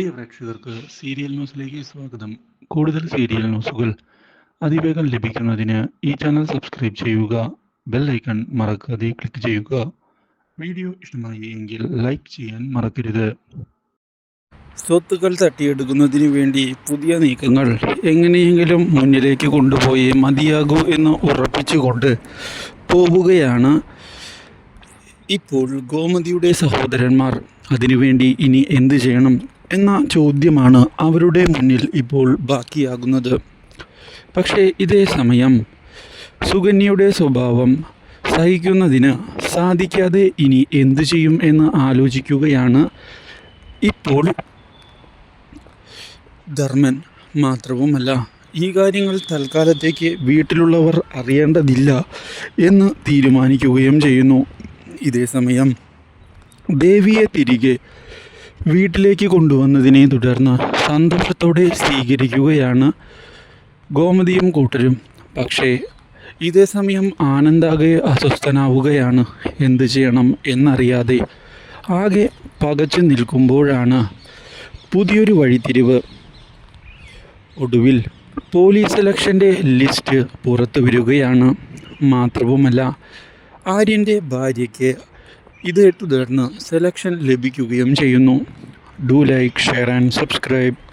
പ്രിയ പ്രേക്ഷകർക്ക് സീരിയൽ ന്യൂസിലേക്ക് സ്വാഗതം. കൂടുതൽ സീരിയൽ ന്യൂസുകൾ അതിവേഗം ലഭിക്കുന്നതിന് ഈ ചാനൽ സബ്സ്ക്രൈബ് ചെയ്യുക ബെൽ ഐക്കൺ മറക്കാതെ ക്ലിക്ക് ചെയ്യുക. വീഡിയോ ഇഷ്ടമായി എങ്കിൽ ലൈക്ക് ചെയ്യാൻ മറക്കരുത്. സ്വത്തുക്കൾ തട്ടിയെടുക്കുന്നതിന് വേണ്ടി പുതിയ നീക്കങ്ങൾ എങ്ങനെയെങ്കിലും മുന്നിലേക്ക് കൊണ്ടുപോയി മതിയാകൂ എന്ന് ഉറപ്പിച്ചുകൊണ്ട് പോവുകയാണ് ഇപ്പോൾ ഗോമതിയുടെ സഹോദരന്മാർ. അതിനുവേണ്ടി ഇനി എന്ത് ചെയ്യണം? എന്ന ചോദ്യമാണ് അവരുടെ മുന്നിൽ ഇപ്പോൾ ബാക്കിയാകുന്നത്. പക്ഷേ ഇതേ സമയം സുകന്യയുടെ സ്വഭാവം സഹിക്കുന്നതിന് സാധിക്കാതെ ഇനി എന്തു ചെയ്യും എന്ന് ആലോചിക്കുകയാണ് ഇപ്പോൾ ധർമ്മൻ മാത്രവുമല്ല. ഈ കാര്യങ്ങൾ തൽക്കാലത്തേക്ക് വീട്ടിലുള്ളവർ അറിയേണ്ടതില്ല എന്ന് തീരുമാനിക്കുകയും ചെയ്യുന്നു. ഇതേ സമയം ദേവിയെ തിരികെ വീട്ടിലേക്ക് കൊണ്ടുവന്നതിനെ തുടർന്ന് സന്തോഷത്തോടെ സ്വീകരിക്കുകയാണ്. ഗോമതിയും കൂട്ടരും. പക്ഷേ ഇതേ സമയം ആനന്ദാകെ അസ്വസ്ഥനാവുകയാണ്. എന്തു ചെയ്യണം എന്നറിയാതെ ആകെ പകച്ചു നിൽക്കുമ്പോഴാണ് പുതിയൊരു വഴിത്തിരിവ്. ഒടുവിൽ പോലീസ് സെലക്ഷന്റെ ലിസ്റ്റ് പുറത്തു വരികയാണ് മാത്രവുമല്ല ആര്യന്റെ ഭാര്യയ്ക്ക് ഇത് തുടർന്ന് സെലക്ഷൻ ലഭിക്കുകയും ചെയ്യുന്നു. Do like share and subscribe